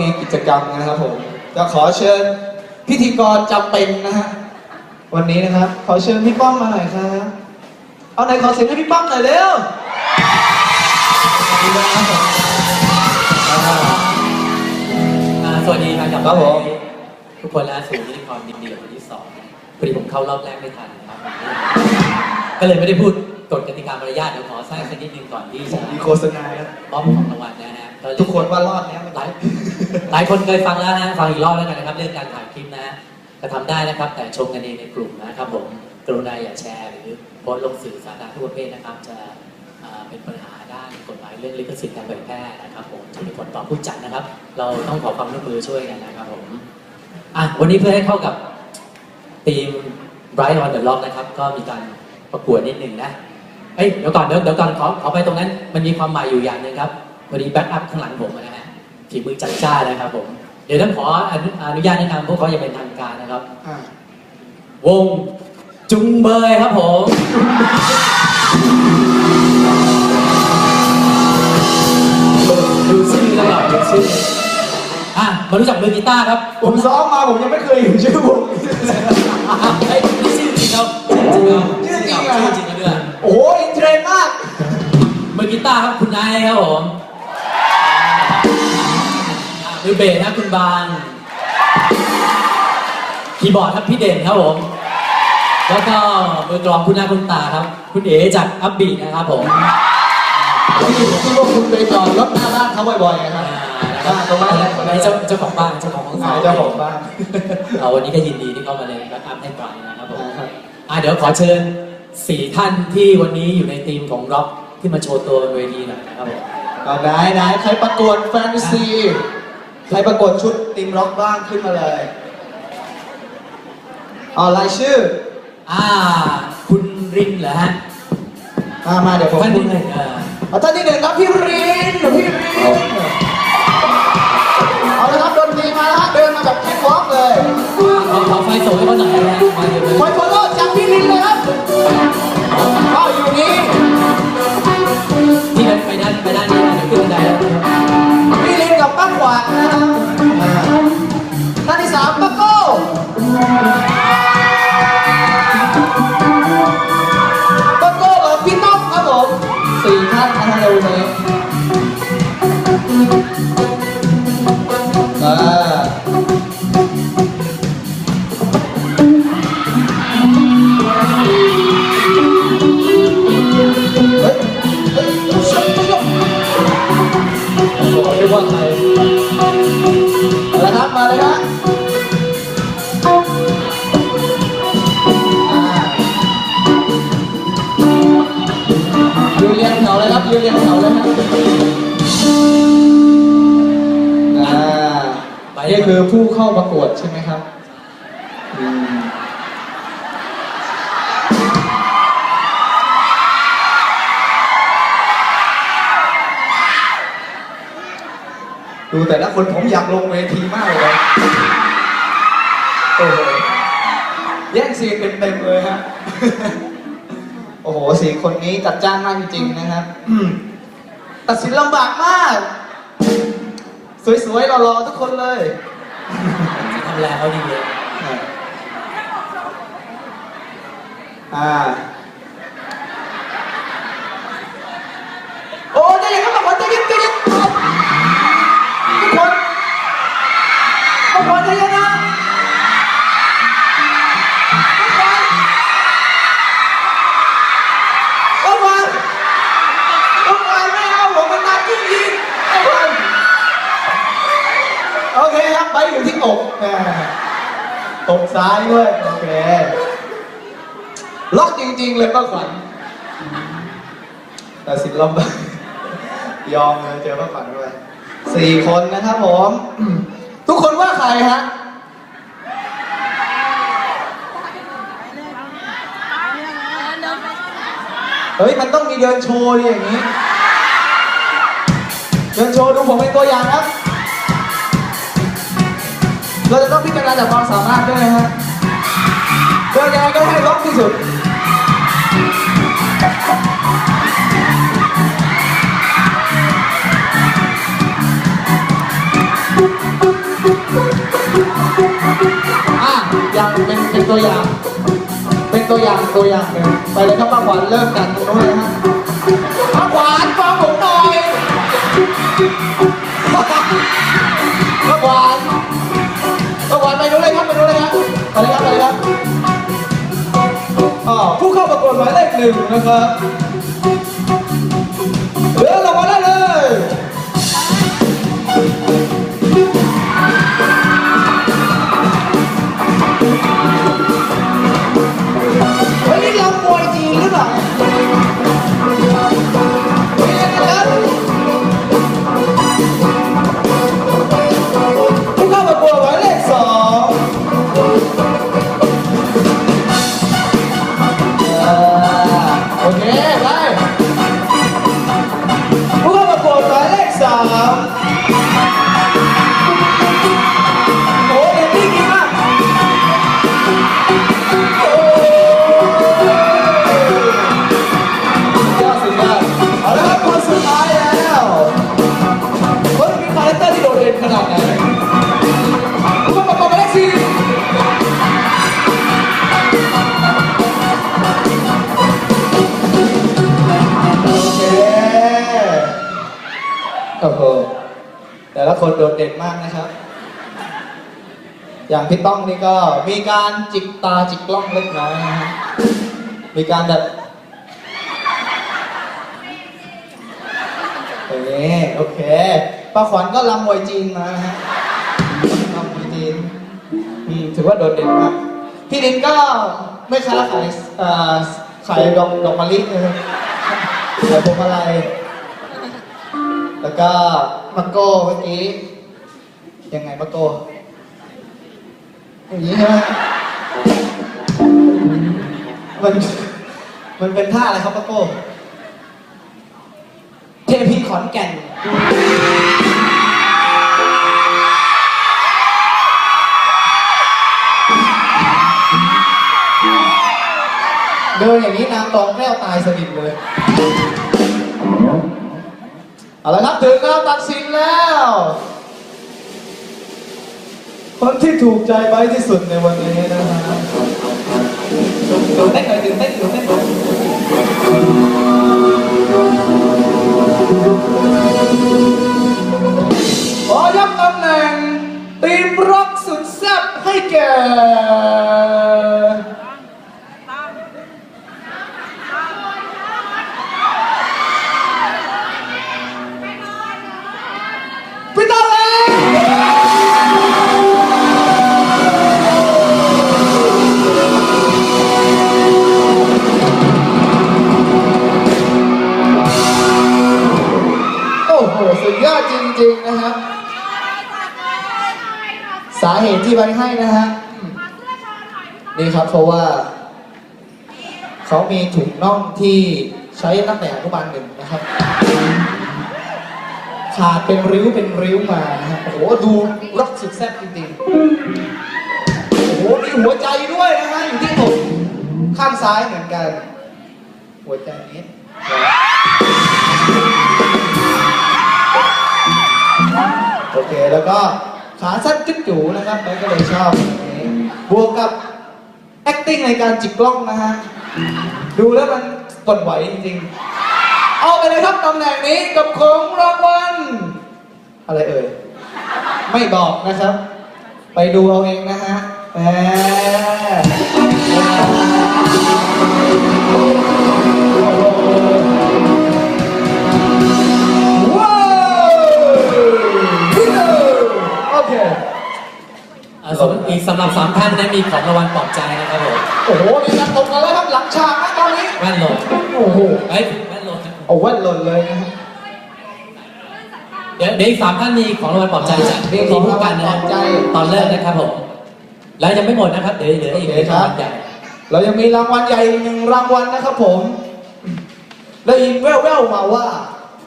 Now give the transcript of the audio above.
มีกิจกรรมนะครับผมจะขอเชิญพิธีกรจำเป็นนะฮะวันนี้นะครับ ขอเชิญพี่ป้อมมาหน่อยครับเอาไหนขอเสียงให้พี่ป้อมหน่อยเร็วขอบคุณนะครับผมอ่าอ่าสวัสดีครับกลับครับผมทุกคนและสู่พิธีกรดินเดียวคนที่สองพอดีผมเข้ารอบแรกไม่ทันนะครับก็เลยไม่ได้พูดกฎกติกามารยาทเดี๋ยวขอแทรกสักนิดนึงก่อนที่จะมีโฆษณาแล้วมอบของรางวัลนะฮะก็ทุกคนว่ารอดแล้วหลาย หลายคนเคยฟังแล้วนะฟังอีกรอบแล้วกันนะครับ เรื่องการถ่ายคลิปนะก็ทำได้นะครับ แต่ชมกันเองในกลุ่มนะครับผมกรุณาอย่าแชร์ หรือโพสต์ลงสื่อสาธารณะทุกประเภทนะครับ จะเป็นปัญหาด้านกฎหมายเรื่องลิขสิทธิ์การเผยแพร่นะครับผมจะมีผลต่อผู้จัดนะครับ เราต้องขอความร่วมมือช่วยกันนะครับผมอะวันนี้เพื่อให้เข้ากับทีม Bright on the Rock นะครับ ก็มีการประกวดนิดหนึ่งนะเอ้ยเดี๋ยวก่อนเดี๋ยวเดี๋ยวก่อนขอขอไปตรงนั้น มันมีความหมายอยู่อย่างหนึ่งครับพอดีแบ็กอัพข้างหลังผมนะฮะ ฝีมือจัดจ้านนะครับผม เดี๋ยวต้องขออนุอนุญาตแนะนำพวกเขาอย่างเป็นทางการนะครับ อ่าวงจุงเบยครับผมดูชื่อแล้วแบบดูชื่ออะมารู้จักมือกีตาร์ครับผมซ้อมมาผมยังไม่เคยเห็นชื่อวงนี้เลยนะอะไอ้ยนี่ชื่อจริงเขาชื่อจริงเขาชื่อจริงเหรอชื่อจริงเขาด้วยโอ้โหอินเทรนด์มากมือกีตาร์ครับคุณนายครับผมอ่า มือเบสครับคุณบางคีย์บอร์ดครับพี่เด่นครับผม แล้วก็มือกลองคุณหน้าคุณตาครับ คุณเอ๋จากอัพบีทนะครับผมที่ที่ว่าคุณไปจอดรถหน้าบ้านเขาบ่อยๆนะครับอ่าตรงนั้นเจ้าเจ้าของบ้านเจ้าของห้องอ่าเจ้าของบ้านเอาวันนี้ก็ยินดีที่เข้ามาเลยแบ็กอัพให้ก่อนนะครับผมอ่าครับอ่าเดี๋ยวขอเชิญสี่ท่านที่วันนี้อยู่ในทีมของร็อกขึ้นมาโชว์ตัวบนเวทีหน่อยนะครับผมเอาไหนไหนใครประกวดแฟนตาซีใครประกวดชุดทีมร็อกบ้างขึ้นมาเลยเอารายชื่อ อ่า คุณรินเหรอฮะ มามาเดี๋ยวผมท่านพูที่ดหนึ่งเออเอาท่านที่หนึ่งครับพี่รินพี่รินเอาละครับดนตรีมาแล้วฮะเดินมาแบบแค่วอล์กเลยขอขอไฟส่งให้เขาหน่อยนะฮะมาเดี๋ยวเลย คอยโฟโล่จากพี่รินเลยครับ ครับยืนเรียงแถวเลยครับอ่านี่คือผู้เข้าประกวดใช่ไหมครับอืมดูแต่ละคนผมอยากลงเวทีมากเลยโอ้โหแย่งซีนเต็มๆเลยฮะ สี่คนนี้จัดจ้านมากจริงๆนะครับอืมตัดสินลำบากมาก สวยๆหล่อๆทุกคนเลยทำแรงเขาดีเลยอ่า เคครับไปอยู่ที่อกแหม่อกซ้ายด้วยโอเคล็อกจริง ๆ เลยป้าขวัญแต่สินลำบากยอมเลยเจอป้าขวัญด้วยสี่คนนะครับผม ทุกคนว่าใครฮะเฮ้ย มันต้องมีเดินโชว์ดิอย่างนี้ เดินโชว์ดูผมเป็นตัวอย่างครับ เราจะต้องพิจารณาจากความสามารถด้วยนะฮะโดยยังไงก็ให้ลบที่สุดอ่างเป็นเป็นตัวอย่าง เป็นตัวอย่างตัวอย่างหนึ่งไปเลยครับป้าขวัญเลิกกันตรงนู้นเลยฮะ ด โอ้โหแต่ละคนโดดเด่นมากนะครับ อย่างพี่ต้องนี่ก็มีการจิกตาจิกกล้องเล็กน้อยนะฮะมีการแบบโอเคโอเคป้าขวัญก็รำมวยจีนมานะฮะรำมวยจีนอืมถือว่าโดดเด่นมากพี่ดินก็ไม่ค้าขายเอ่อขายดอกดอกมะลินะครับขายพวงมาลัย แล้วก็มังโก้เมื่อกี้ ยังไงมังโก้อย่างนี้ใช่ไหมมันมันเป็นท่าอะไรครับมังโก้เทพีขอนแก่นเดินอย่างนี้นางตองแก้วตายสนิทเลย เอาละครับถึงแล้วตัดสินแล้ว คนที่ถูกใจไว้ที่สุดในวันนี้นะฮะตื่นเต้นหน่อยตื่นเต้นตื่นเต้นหน่ ยอดจริงๆนะครับ สาเหตุที่ไว้ให้นะฮะนี่ครับเพราะว่า เขามีถุงน่องที่ใช้ตั้งแต่อนุบาลหนึ่งนะครับ ขาดเป็นริ้วเป็นริ้วมานะฮะโอ้โหดูรักสุดแซ่บจริงๆ โอ้โหมีหัวใจด้วยนะฮะอยู่ที่อกข้างซ้ายเหมือนกัน หัวใจนี้ โอเค แล้วก็ขาสั้นจุ๊จูนะครับแม่ก็เลยชอบบบนี้บวกกับ acting ในการจิกกล้องนะฮะ ดูแล้วมันกดไหวจริงๆ เอาไปเลยครับตำแหน่งนี้กับของรางวัล อะไรเอ่ย ไม่บอกนะครับ ไปดูเอาเองนะฮะแหม สำอีกสำหรับสามท่านนะมีของรางวัลปลอบใจนะครับผมโอ้โหมีการตกกันแล้วครับหลังฉากนะตอนนี้ แว่นหล่นโอ้โหเฮ้ยแว่นหล่นนะเอาแว่นหล่นเลยนะฮะเดี๋ยวเดี๋ยวอีกสามท่านมีของรางวัลปลอบใจจากมีทีของมผู้รางวักัลนนะปลอบใจตอนเลิกนะครับผมแล้วยังไม่หมดนะครับเดี๋ยวเหลืออีกโอหเคนึ่งครัราบงวัลใหญ่เรายังมีรางวัลใหญ่อีกหนึ่งรางวัลนะครับผมได้ยินแว่วๆมาว่า